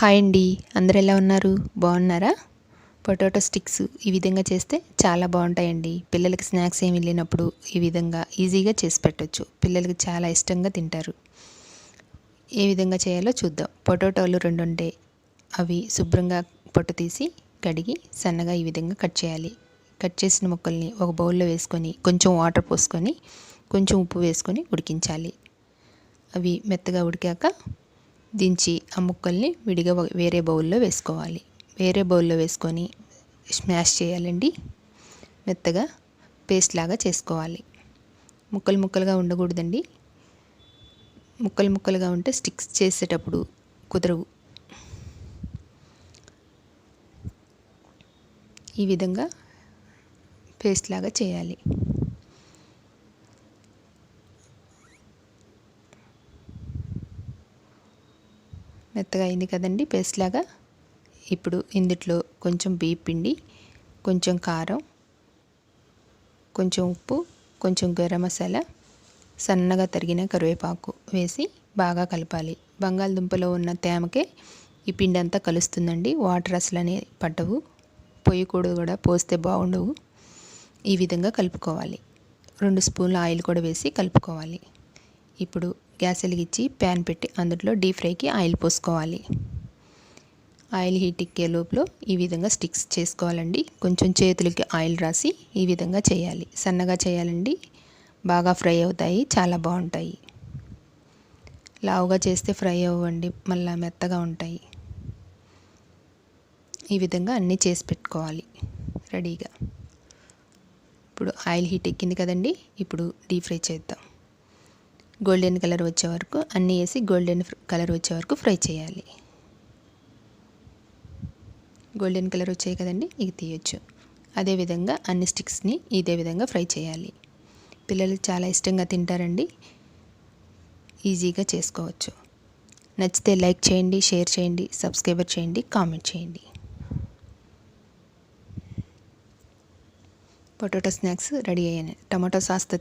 Hi అండి. అందరు ఎలా ఉన్నారు? బాగున్నారా? పొటాటో స్టిక్స్ ఈ విధంగా చేస్తే చాలా బాగుంటాయండి. పిల్లలకి స్నాక్స్ ఏమి లేనప్పుడు ఈ విధంగా ఈజీగా చేసి పెట్టవచ్చు పిల్లలకి చాలా ఇష్టంగా తింటారు. ఏ విధంగా చేయాలో చూద్దాం. పొటాటోలు రెండు ఉంటే అవి శుభ్రంగా పొట్టు తీసి కడిగి సన్నగా ఈ విధంగా కట్ చేయాలి. కట్ చేసిన ముక్కల్ని ఒక బౌల్లో వేసుకొని కొంచెం వాటర్ పోసుకొని కొంచెం ఉప్పు వేసుకొని ఉడికించాలి. అవి మెత్తగా ఉడికాక దించి ఆ ముక్కల్ని విడిగా వేరే బౌల్లో వేసుకోవాలి. వేరే బౌల్లో వేసుకొని స్మాష్ చేయాలండి. మెత్తగా పేస్ట్ లాగా చేసుకోవాలి. ముక్కలు ముక్కలుగా ఉండకూడదండి. ముక్కలు ముక్కలుగా ఉంటే స్టిక్స్ చేసేటప్పుడు కుదరవు. ఈ విధంగా పేస్ట్ లాగా చేయాలి. మెత్తగా అయింది కదండి పేస్ట్ లాగా. ఇప్పుడు ఇందుట్లో కొంచెం బియ్య పిండి కొంచెం కారం కొంచెం ఉప్పు కొంచెం గరం మసాలా సన్నగా తరిగిన కరివేపాకు వేసి బాగా కలపాలి. బంగాళదుంపలో ఉన్న తేమకే ఈ పిండి అంతా కలుస్తుందండి. వాటర్ అసలు పట్టవు. పొయ్యకూడదు కూడా పోస్తే బాగుండవు. ఈ విధంగా కలుపుకోవాలి. రెండు స్పూన్ల ఆయిల్ కూడా వేసి కలుపుకోవాలి. ఇప్పుడు గ్యాస్ వెలిగించి ప్యాన్ పెట్టి అందులో డీప్ ఫ్రైకి ఆయిల్ పోసుకోవాలి. ఆయిల్ హీట్ ఎక్కే లోపల ఈ విధంగా స్టిక్స్ చేసుకోవాలండి. కొంచెం చేతులకి ఆయిల్ రాసి ఈ విధంగా చేయాలి. సన్నగా చేయాలండి. బాగా ఫ్రై అవుతాయి. చాలా బాగుంటాయి. లావుగా చేస్తే ఫ్రై అవ్వండి. మళ్ళీ మెత్తగా ఉంటాయి. ఈ విధంగా అన్నీ చేసి పెట్టుకోవాలి. రెడీగా. ఇప్పుడు ఆయిల్ హీట్ ఎక్కింది కదండి. ఇప్పుడు డీప్ ఫ్రై చేద్దాం. గోల్డెన్ కలర్ వచ్చే వరకు అన్నీ వేసి గోల్డెన్ కలర్ వచ్చే వరకు ఫ్రై చేయాలి. గోల్డెన్ కలర్ వచ్చాయి కదండి ఇవి తీయొచ్చు. అదేవిధంగా అన్ని స్టిక్స్ని ఇదే విధంగా ఫ్రై చేయాలి. పిల్లలు చాలా ఇష్టంగా తింటారండి. ఈజీగా చేసుకోవచ్చు. నచ్చితే లైక్ చేయండి షేర్ చేయండి సబ్స్క్రైబర్ చేయండి కామెంట్ చేయండి. పొటాటో స్నాక్స్ రెడీ అయ్యాయి. టమాటో సాస్తో